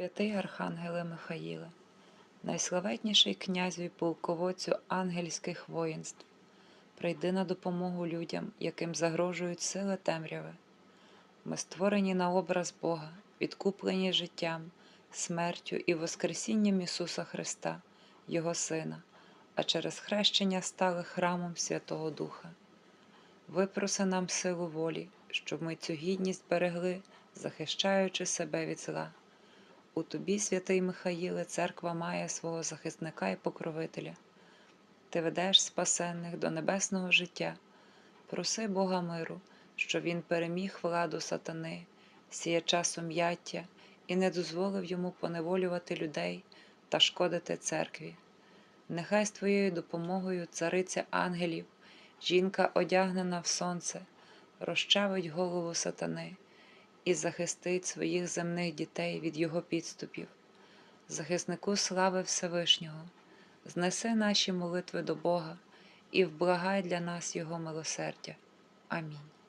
Святий Архангеле Михаїле, найславетніший князю і полководцю ангельських воїнств, прийди на допомогу людям, яким загрожують сили темряви. Ми створені на образ Бога, відкуплені життям, смертю і Воскресінням Ісуса Христа, Його Сина, а через хрещення стали храмом Святого Духа. Випроси нам силу волі, щоб ми цю гідність берегли, захищаючи себе від зла. У тобі, святий Михаїле, церква має свого захисника і покровителя. Ти ведеш спасенних до небесного життя. Проси Бога миру, щоб він переміг владу сатани, сіяча сум'яття і не дозволив йому поневолювати людей та шкодити церкві. Нехай з твоєю допомогою цариця ангелів, жінка, одягнена в сонце, розчавить голову сатани і захистить своїх земних дітей від його підступів. Захиснику слави Всевишнього, знеси наші молитви до Бога і вблагай для нас Його милосердя. Амінь.